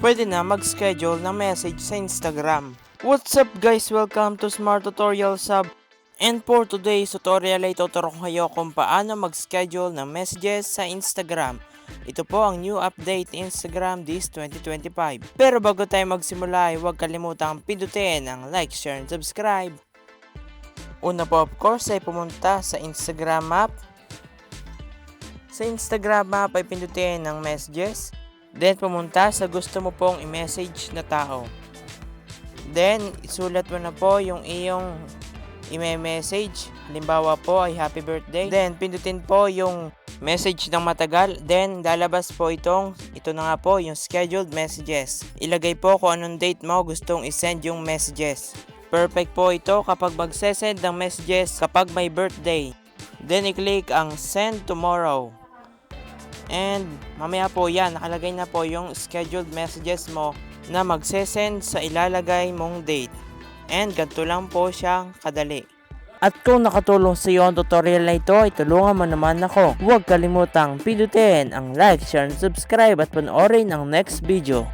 pwede na mag-schedule ng message sa Instagram. What's up guys? Welcome to Smart Tutorial Sub. And for today's tutorial ay tuturo kayo kung paano mag-schedule ng messages sa Instagram. Ito po ang new update Instagram this 2025. Pero bago tayo magsimula ay huwag kalimutang pindutin ang like, share, and subscribe. Una po of course ay pumunta sa Instagram app. Sa Instagram app ay pindutin ang messages. Then pumunta sa gusto mo pong i-message na tao. Then isulat mo na po yung iyong i-message. Halimbawa po ay happy birthday. Then pindutin po yung message ng matagal. Then lalabas po itong, ito na nga po yung scheduled messages. Ilagay po kung anong date mo gustong isend yung messages. Perfect po ito kapag magsesend ng messages kapag may birthday. Then i-click ang send tomorrow. And mamaya po yan, nakalagay na po yung scheduled messages mo na magsesend sa ilalagay mong date. And ganito lang po siyang kadali. At kung nakatulong sa iyo ang tutorial na ito, ay tulungan mo naman ako. Huwag kalimutang pindutin ang like, share, and subscribe at panoorin ang next video.